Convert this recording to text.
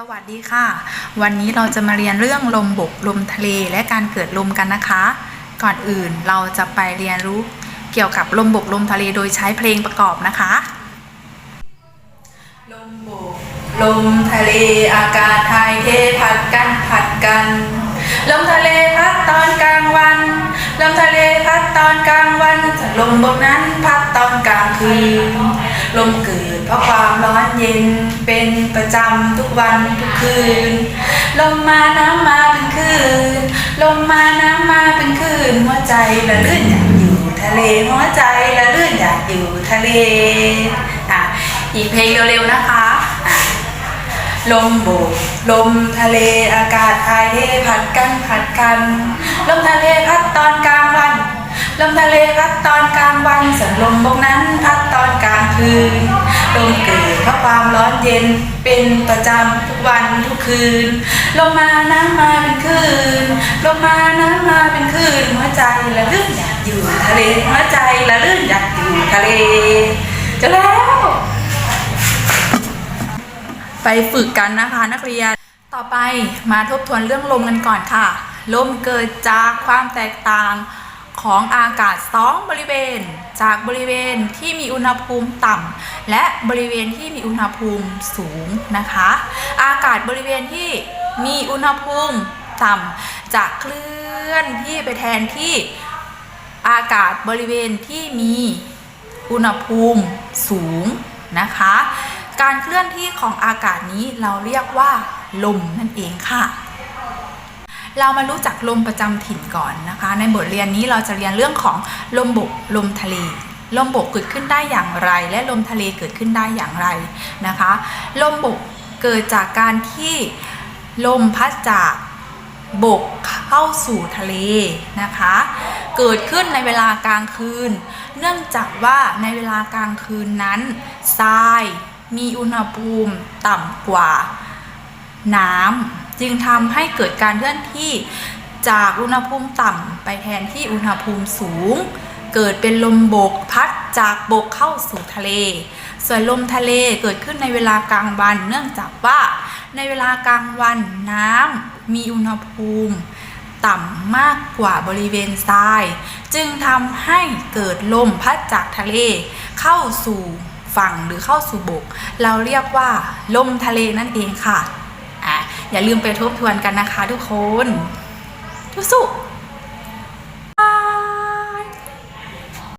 สวัสดีค่ะ วันนี้เราจะมาเรียนเรื่องลมบกลมทะเลและการเกิดลมกันนะคะ ก่อนอื่นเราจะไปเรียนรู้เกี่ยวกับลมบกลมทะเลโดยใช้เพลงประกอบนะคะ ลมบก ลมทะเลอากาศถ่ายเทผัดกันผัดกัน ลมทะเลพัดตอนกลางวัน ลมทะเลพัดตอนกลางวันส่วนลมบกนั้นพัดตอนกลางคืนลมเกิด เพราะความร้อนเย็นเป็นประจำทุกวันทุกคืน ลมมาน้ำมาเป็นคืน ลมมาน้ำมาเป็นคืน หัวใจละลื่นอยากอยู่ทะเลหัวใจละลื่นอยากอยู่ทะเลอะอีกเพลงเร็วๆนะคะอะลมโบกลมทะเลอากาศถ่ายเทผัดกันผัดกัน ลมทะเลพัดตอนกลางวัน ลมทะเลพัดตอนกลางวันส่วนลมบกนั้นพัดตอนกลางคืน ลมเกิดเพราะความร้อนเย็นเป็นประจำทุกวันทุกคืนลมมาน้ำมาเป็นคืนลมมาน้ำมาเป็นคืนหัวใจละลื่นอยากอยู่ทะเลหัวใจละลื่นอยากอยู่ทะเลจะแล้ว ไปฝึกกันนะคะนักเรียนต่อไปมาทบทวนเรื่องลมกันก่อนค่ะ ลมเกิดจากความแตกต่าง ของอากาศสองบริเวณ จากบริเวณที่มีอุณหภูมิต่ำและบริเวณที่มีอุณหภูมิสูงนะคะ อากาศบริเวณที่มีอุณหภูมิต่ำจะเคลื่อนที่ไปแทนที่อากาศบริเวณที่มีอุณหภูมิสูงนะคะ การเคลื่อนที่ของอากาศนี้เราเรียกว่าลมนั่นเองค่ะ เรามารู้จักลมประจำถิ่นก่อนนะคะ ในบทเรียนนี้เราจะเรียนเรื่องของลมบกลมทะเลลมบกเกิดขึ้นได้อย่างไร และลมทะเลเกิดขึ้นได้อย่างไรนะคะ ลมบกเกิดจากการที่ลมพัดจากบกเข้าสู่ทะเลนะคะ เกิดขึ้นในเวลากลางคืน เนื่องจากว่าในเวลากลางคืนนั้นทรายมีอุณหภูมิต่ำกว่าน้ำ จึงทำให้เกิดการเคลื่อนที่จากอุณหภูมิต่ำไปแทนที่อุณหภูมิสูง เกิดเป็นลมบกพัดจากบกเข้าสู่ทะเล ส่วนลมทะเลเกิดขึ้นในเวลากลางวัน เนื่องจากว่าในเวลากลางวันน้ำมีอุณหภูมิต่ำมากกว่าบริเวณทราย จึงทำให้เกิดลมพัดจากทะเลเข้าสู่ฝั่งหรือเข้าสู่บก เราเรียกว่าลมทะเลนั่นเองค่ะอะ อย่าลืมไปทบทวนกันนะคะทุกคนสู้ๆ